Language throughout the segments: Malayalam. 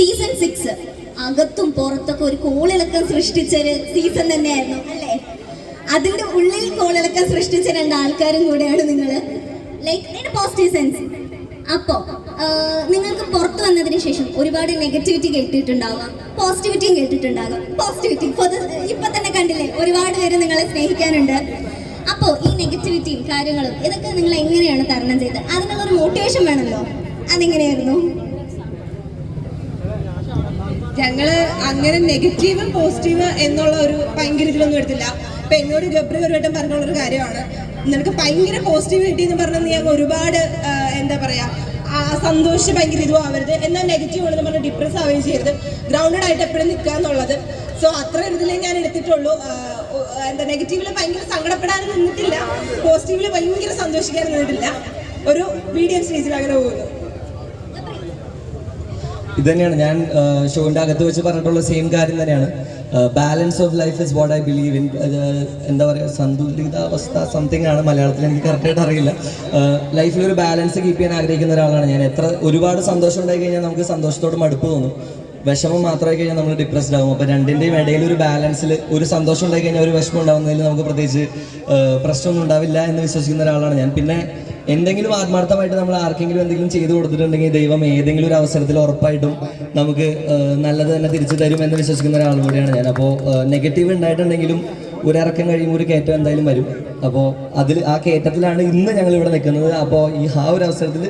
സീസൺ സിക്സ് അകത്തും പുറത്തൊക്കെ ഒരു കോളിളക്കം സൃഷ്ടിച്ചൊരു സീസൺ തന്നെയായിരുന്നു അല്ലേ? അതിന്റെ ഉള്ളിൽ കോളിളക്കം സൃഷ്ടിച്ച രണ്ട് ആൾക്കാരും കൂടെയാണ് നിങ്ങൾ ലൈക്ക് പോസിറ്റീവ് സെൻസ് അപ്പോ നിങ്ങൾക്ക് പുറത്തു വന്നതിന് ശേഷം ഒരുപാട് നെഗറ്റിവിറ്റി കേട്ടിട്ടുണ്ടാവാം പോസിറ്റിവിറ്റിയും കേട്ടിട്ടുണ്ടാകാം. പോസിറ്റിവിറ്റി ഇപ്പൊ തന്നെ കണ്ടില്ലേ ഒരുപാട് പേര് നിങ്ങളെ സ്നേഹിക്കാനുണ്ട്. അപ്പോ ഈ നെഗറ്റിവിറ്റിയും കാര്യങ്ങളും ഇതൊക്കെ നിങ്ങൾ എങ്ങനെയാണ് തരണം ചെയ്തത്? അതിനുള്ള ഒരു മോട്ടിവേഷൻ വേണമല്ലോ? അതെങ്ങനെയായിരുന്നു? ഞങ്ങൾ അങ്ങനെ നെഗറ്റീവും പോസിറ്റീവ് എന്നുള്ള ഒരു ഭയങ്കര ഇതിലൊന്നും എടുത്തില്ല. ഇപ്പൊ എന്നോട് ഗബ്രി ഒരു വട്ടം ഒരു കാര്യമാണ്. നിനക്ക് ഭയങ്കര പോസിറ്റീവ് കിട്ടി എന്ന് പറഞ്ഞാൽ നീ ഒരുപാട് എന്താ പറയാ സന്തോഷം ഭയങ്കര ഇതും ആവരുത്. എന്നാൽ നെഗറ്റീവ് ആണെന്ന് പറഞ്ഞ് ഡിപ്രസ് ആവുകയും ചെയ്യരുത്. ഗ്രൗണ്ടഡ് ആയിട്ട് എപ്പോഴും നിൽക്കുക എന്നുള്ളത്. സോ അത്ര ഇതിലേ ഞാൻ എടുത്തിട്ടുള്ളൂ. എന്താ നെഗറ്റീവിൽ ഭയങ്കര സങ്കടപ്പെടാനും നിന്നിട്ടില്ല. പോസിറ്റീവിൽ ഭയങ്കര സന്തോഷിക്കാനും നിന്നിട്ടില്ല. ഒരു മീഡിയം സ്റ്റേജിൽ അങ്ങനെ പോകുന്നു. ഇത് തന്നെയാണ് ഞാൻ ഷോയിന്റെ അകത്ത് വെച്ച് പറഞ്ഞിട്ടുള്ള സെയിം കാര്യം തന്നെയാണ്. Balance of life is what I believe in എന്താ പറയുക സന്തുലിതാവസ്ഥ സംതിങ് ആണ് മലയാളത്തിൽ എനിക്ക് കറക്റ്റായിട്ട് അറിയില്ല. ലൈഫിൽ ഒരു ബാലൻസ് കീപ്പ് ചെയ്യാൻ ആഗ്രഹിക്കുന്ന ഒരാളാണ് ഞാൻ. എത്ര ഒരുപാട് സന്തോഷം ഉണ്ടായി കഴിഞ്ഞാൽ നമുക്ക് സന്തോഷത്തോട് മടുപ്പ് തോന്നും. വിഷമം മാത്രമായി കഴിഞ്ഞാൽ നമ്മൾ ഡിപ്രസ്ഡ് ആവും. അപ്പോൾ രണ്ടിന്റെയും ഇടയിൽ ഒരു ബാലൻസിൽ ഒരു സന്തോഷം ഉണ്ടായി കഴിഞ്ഞാൽ ഒരു വിഷമം ഉണ്ടാകുന്നതിൽ നമുക്ക് പ്രത്യേകിച്ച് പ്രശ്നമൊന്നും ഉണ്ടാവില്ല എന്ന് വിശ്വസിക്കുന്ന ഒരാളാണ് ഞാൻ. പിന്നെ എന്തെങ്കിലും ആത്മാർത്ഥമായിട്ട് നമ്മൾ ആർക്കെങ്കിലും എന്തെങ്കിലും ചെയ്തു കൊടുത്തിട്ടുണ്ടെങ്കിൽ ദൈവം ഏതെങ്കിലും ഒരു അവസരത്തിൽ ഉറപ്പായിട്ടും നമുക്ക് നല്ലത് തന്നെ തിരിച്ചു തരും എന്ന് വിശ്വസിക്കുന്ന ഒരാളും കൂടിയാണ് ഞാൻ. അപ്പോൾ നെഗറ്റീവ് ഉണ്ടായിട്ടുണ്ടെങ്കിലും ഒരു ഇറക്കം കഴിയുമ്പോൾ ഒരു കയറ്റം എന്തായാലും വരും. അപ്പോൾ അതിൽ ആ കയറ്റത്തിലാണ് ഇന്ന് ഞങ്ങൾ ഇവിടെ നിൽക്കുന്നത്. അപ്പോൾ ഈ ആ ഒരു അവസരത്തിൽ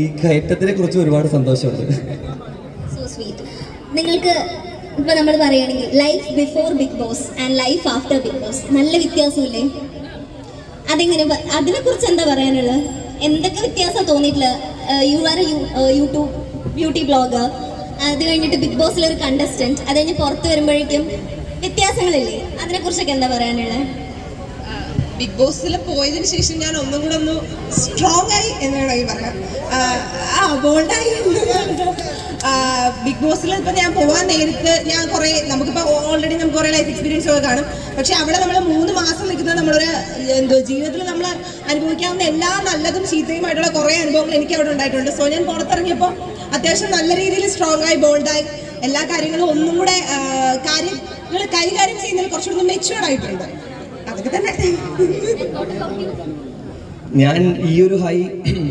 ഈ കയറ്റത്തിനെ കുറിച്ച് ഒരുപാട് സന്തോഷമുണ്ട്. നിങ്ങൾക്ക് ഇപ്പൊ നമ്മൾ പറയുകയാണെങ്കിൽ life before Bigg Boss and life after Bigg Boss നല്ല വ്യത്യാസമില്ലേ? അതെങ്ങനെ അതിനെ കുറിച്ച് എന്താ പറയാനുള്ളത്? എന്തൊക്കെ വ്യത്യാസം തോന്നിയിട്ടില്ല? You are YouTube beauty blogger അത് കഴിഞ്ഞിട്ട് ബിഗ് ബോസിലെ ഒരു കണ്ടസ്റ്റന്റ് അത് കഴിഞ്ഞ് പുറത്ത് വരുമ്പോഴേക്കും വ്യത്യാസങ്ങളില്ലേ? അതിനെ കുറിച്ചൊക്കെ എന്താ പറയാനുള്ളത്? ബിഗ് ബോസിൽ പോയതിനു ശേഷം ഞാൻ ഒന്നും കൂടെ ഒന്ന് സ്ട്രോങ് ആയി എന്ന് വേണമെങ്കിൽ പറയാം ആ ബോൾഡായി ബിഗ് ബോസിൽ ഇപ്പോൾ ഞാൻ പോവാൻ നേരത്ത് ഞാൻ കുറേ നമുക്കിപ്പോൾ ഓൾറെഡി നമുക്ക് കുറേ ലൈഫ് എക്സ്പീരിയൻസ് ഒക്കെ കാണും. പക്ഷേ അവിടെ നമ്മൾ മൂന്ന് മാസം നിൽക്കുന്നത് നമ്മളൊരു എന്തോ ജീവിതത്തിൽ നമ്മൾ അനുഭവിക്കാവുന്ന എല്ലാ നല്ലതും ചീത്തയുമായിട്ടുള്ള കുറേ അനുഭവങ്ങൾ എനിക്ക് അവിടെ ഉണ്ടായിട്ടുണ്ട്. സോ ഞാൻ പുറത്തിറങ്ങിയപ്പോൾ അത്യാവശ്യം നല്ല രീതിയിൽ സ്ട്രോങ് ആയി ബോൾഡായി എല്ലാ കാര്യങ്ങളും ഒന്നും കൂടെ കാര്യം കാര്യങ്ങൾ കൈകാര്യം ചെയ്യുന്നതിൽ കുറച്ചുകൂടി മെച്ചുവേർഡ് ആയിട്ടുണ്ട്. അതൊക്കെ തന്നെ. ഞാൻ ഈ ഒരു ഹൈ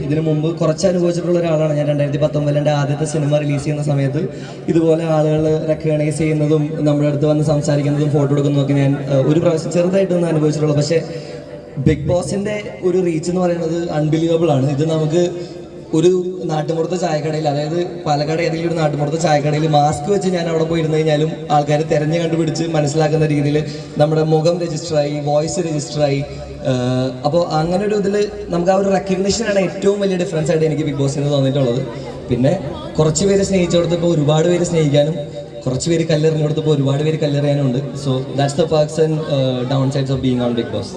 ഇതിനു മുമ്പ് കുറച്ച് അനുഭവിച്ചിട്ടുള്ള ഒരാളാണ്. ഞാൻ രണ്ടായിരത്തി പത്തൊമ്പതിൽ എന്റെ ആദ്യത്തെ സിനിമ റിലീസ് ചെയ്യുന്ന സമയത്ത് ഇതുപോലെ ആളുകൾ റെക്കഗ്നൈസ് ചെയ്യുന്നതും നമ്മുടെ അടുത്ത് വന്ന് സംസാരിക്കുന്നതും ഫോട്ടോ എടുക്കുന്നതും ഒക്കെ ഞാൻ ഒരു പ്രാവശ്യം ചെറുതായിട്ടൊന്നും അനുഭവിച്ചിട്ടുള്ളൂ. പക്ഷേ ബിഗ് ബോസിന്റെ ഒരു റീച്ച് എന്ന് പറയുന്നത് അൺബിലീവബിൾ ആണ്. ഇത് നമുക്ക് ഒരു നാട്ടുമ്പുറത്തെ ചായക്കടയിൽ അതായത് പാലക്കാട് ഏതെങ്കിലും ഒരു നാട്ടുമ്പുറത്തെ ചായക്കടയിൽ മാസ്ക് വെച്ച് ഞാൻ അവിടെ പോയി ഇരുന്ന് കഴിഞ്ഞാലും ആൾക്കാർ തിരഞ്ഞു കണ്ടുപിടിച്ച് മനസ്സിലാക്കുന്ന രീതിയിൽ നമ്മുടെ മുഖം രജിസ്റ്റർ ആയി വോയിസ് രജിസ്റ്റർ ആയി അപ്പോൾ അങ്ങനെ ഒരു ഇതിൽ നമുക്ക് ആ ഒരു റെക്കഗ്നിഷനാണ് ഏറ്റവും വലിയ ഡിഫറൻസ് ആയിട്ട് എനിക്ക് ബിഗ് ബോസിന് തോന്നിയിട്ടുള്ളത്. പിന്നെ കുറച്ച് പേര് സ്നേഹിച്ചു കൊടുത്തപ്പോൾ ഒരുപാട് പേര് സ്നേഹിക്കാനും കുറച്ച് പേര് കല്ലെറിഞ്ഞു കൊടുത്തപ്പോൾ ഒരുപാട് പേര് കല്ലെറിയാനും ഉണ്ട് so that's the person down sides of being on Bigg Boss